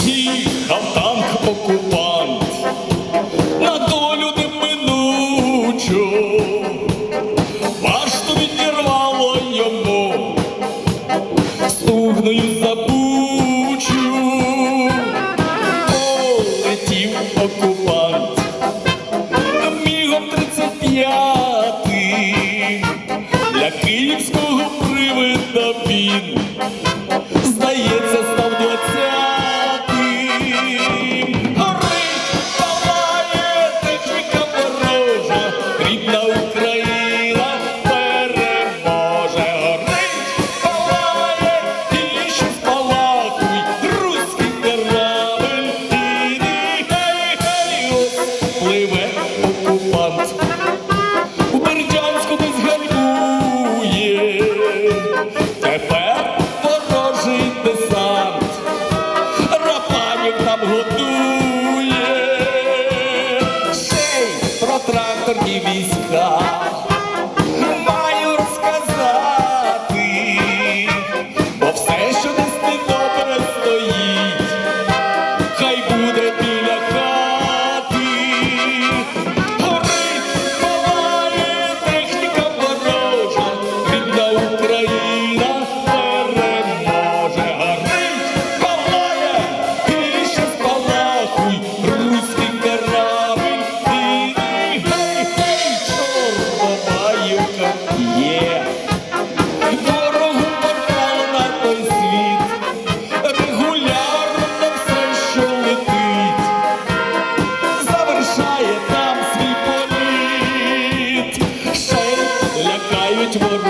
житті, а в танк окупант, на долю неминучу, башту відірвало йому, стугною за. тракторні війська. є, ворогу на той світ, регулярно все, що летить, завершає там свій політ, ще лякають ворог.